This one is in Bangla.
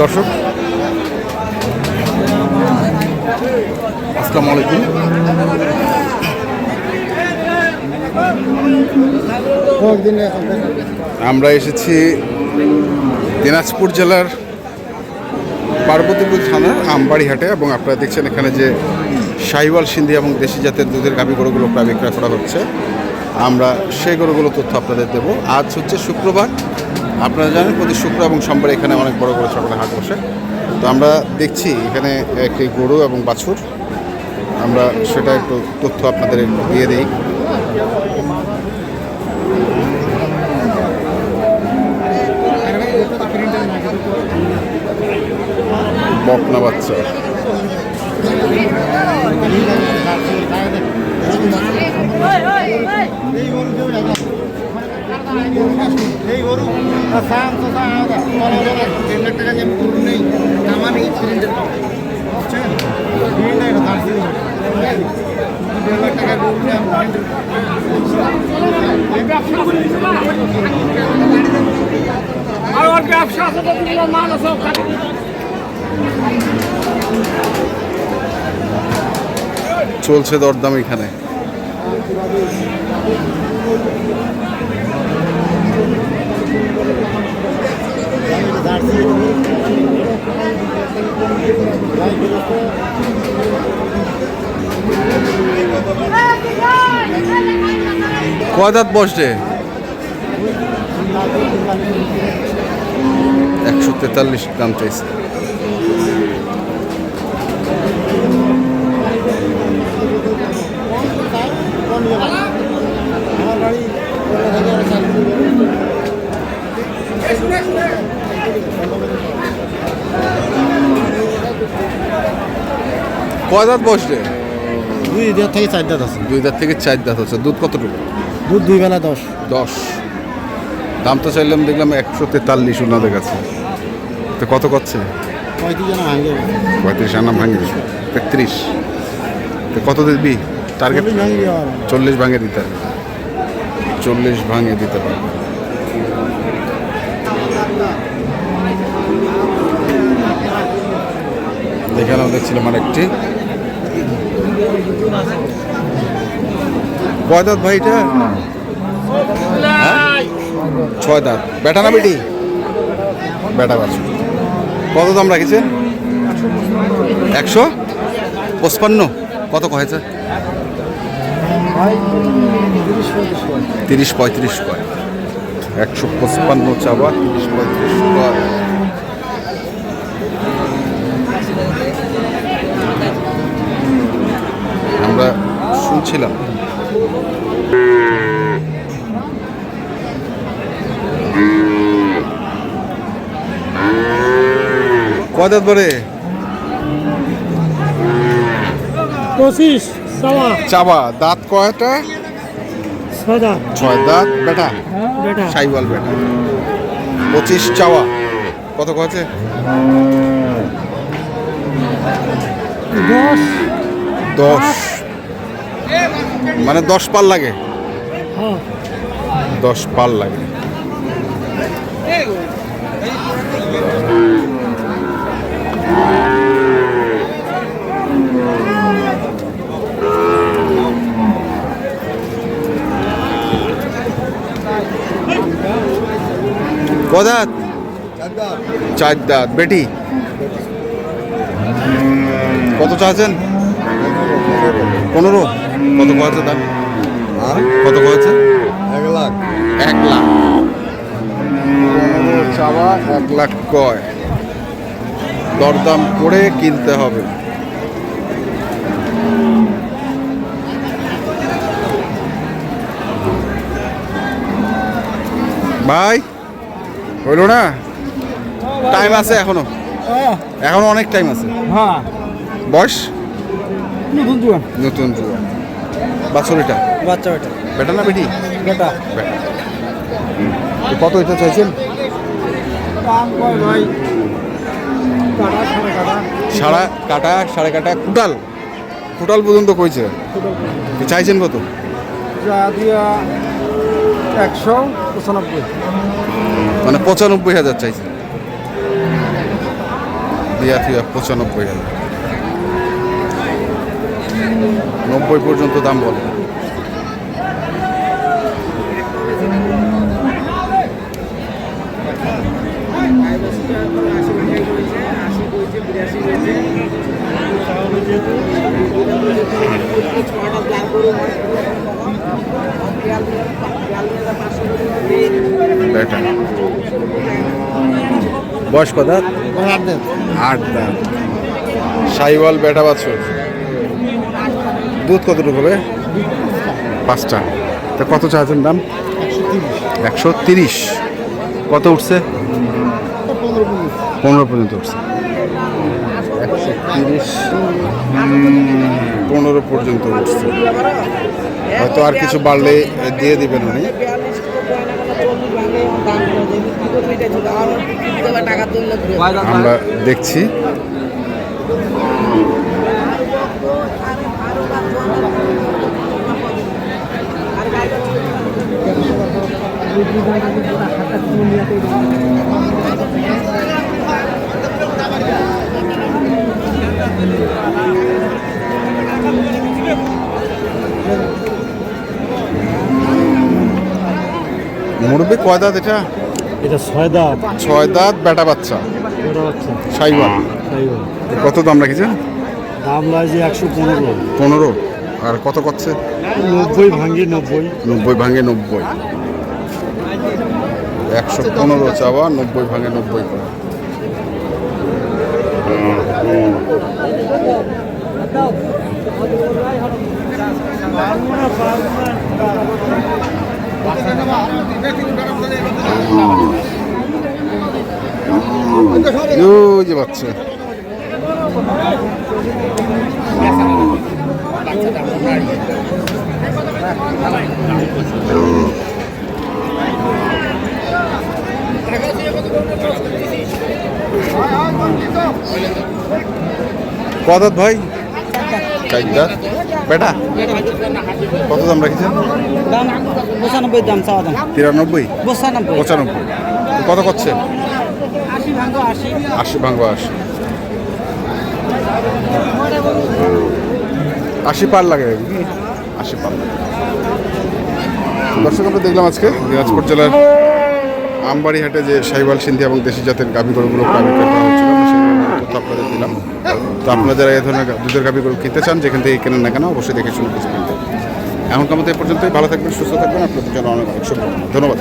দর্শক, আসসালামু আলাইকুম। আমরা এসেছি দিনাজপুর জেলার পার্বতীপুর থানার আমবাড়িহাটে এবং আপনারা দেখছেন এখানে যে শাহিওয়াল সিন্ধি এবং দেশি জাতের দুধের গাভী গরুগুলো প্রায় বিক্রয় করা হচ্ছে। আমরা সেই গরুগুলো তথ্য আপনাদের দেব। আজ হচ্ছে শুক্রবার আপনারা জানেন প্রতি শুক্র এবং সোমবার এখানে অনেক বড় বড় সকালে হাট বসে। তো আমরা দেখছি এখানে একটি গরু এবং বাছুর। আমরা সেটা একটু তথ্য আপনাদের দিয়ে দিই। বকনা বাচ্চা। এই গরু। সাম আলাদা। দেড় লাখ টাকা যে গরু নেই আমার এই প্রিন্টের বুঝছেন? প্রিন্ট এটা দেড় লাখ টাকা গরু নিয়ে আর ওর ব্যবসা আছে তো তুমি মাল আছে চলছে দরদাম এখানে। কয় দাঁত বসছে? একশো তেতাল্লিশ দাম চাইছে। কয় দাঁত বসছে? দুই দেড় থেকে চার দাঁত আছে। দুই দাঁত থেকে চার দাঁত আছে। দুধ কতটুকু? দুধ দুই বেলা দশ। দশ। দাম তো চাইলাম দেখলাম একশো তেতাল্লিশ ওনাদের কাছে। তো কত করছে? পঁয়ত্রিশ জন ভাঙে তেত্রিশ। তো কত দিবি? টার্গেট চল্লিশ ভাঙে দিতে হবে। চল্লিশ ভাঙে দিতে পারবে এখানেও দেখছিলাম আর একটি কয় দাঁত ভাই এটা? হ্যাঁ? ছয় দাঁত বেটা না বেটি? বেটা বাছুর। কত দাম রাখিছেন একশো? পঁচপান্ন? কত কয়েছে? তিরিশ পঁয়ত্রিশ কয়। একশো পঁচপান্ন চাবা তিরিশ পঁয়ত্রিশ কয়। আমরা শুনছিলাম কদাত বলে পঁচিশ সাওয়া চাবা দাঁত কয়টা? ছয়টা ছয় দাঁত? বেটা? বেটা। সাইওয়াল বেটা। পঁচিশ চাওয়া। কত কয়েছে? দশ। দশ। মানে দশ পাল লাগে। হ্যাঁ। দশ পাল লাগে। কদাত? চার দাঁত। বেটি? কত চাচ্ছেন? পনেরো। কত কয়েছে দাম কত এক লাখ। এক লাখ। চাওয়া এক লাখ কয়? দরদাম করে কিনতে হবে। ভাই হইল না? টাইম আছে এখনও। এখনও অনেক টাইম আছে। হ্যাঁ। বয়স? নতুন জোয়ান নতুন জুয়া। বাছরিটা বাচ্চা বেটা বেটা না বেটি? বেটা। বেটা। কত এটা চাইছেন? ভাই? সাড়ে কাটা। সাড়া কাটা কুটাল। কুটাল পর্যন্ত কইছে। চাইছেন কত? একশো পঁচানব্বই। মানে পঁচানব্বই হাজার চাইছেন দিয়া থুয়া পঁচানব্বই হাজার। নব্বই পর্যন্ত দাম বলে। বয়স কত? আট দাঁত। সাইওয়াল বেটা বাছুর। দুধ কতটুকু হবে? পাঁচটা। তা কত চাচ্ছেন দাম? একশো তিরিশ। কত উঠছে? পনেরো পর্যন্ত উঠছে। একশো তিরিশ। পনেরো পর্যন্ত উঠছে। হয়তো আর কিছু বাড়লে দিয়ে দিবেন উনি। আমরা দেখছি। মুরব্বী কয় দাঁত এটা? এটা ছয় দাঁত। ছয় দাঁত বেটা বাচ্চা। কত দাম রাখিছেন? দাম লাগছে একশো পনেরো। পনেরো? আর কত করছে? নব্বই ভাঙ্গি নব্বই। নব্বই ভাঙে নব্বই। একশো পনেরো চাওয়া নব্বই ভাঙে নব্বই করে। যে বাচ্চা। কদাত ভাই? চারটা বেটা? কত দাম রাখিছেন? দাম পঁচানব্বই দাম চাওয়া দাম। তিরানব্বই? পঁচানব্বই। পঁচানব্বই। কত করছে আশি ভাঙ্গ আশি। আশি পার লাগে? আশি পার লাগে। দর্শক আমরা দেখলাম আজকে দিনাজপুর জেলার আমবাড়ি হাটে যে সাইবাল সিন্ধি এবং দেশি জাতের গাভী গরুগুলো তথ্য আপনাদের দিলাম। তো আপনারা যারা এই ধরনের দুধের গাভী গরু কিনতে চান, যেখান থেকে কেনেন না কেন, অবশ্যই দেখে শুনে বুঝবেন এখন কামতে এ পর্যন্তই। ভালো থাকবেন, সুস্থ থাকবেন। আপনাদের জন্য অনেক অনেক শুভকামনা। ধন্যবাদ।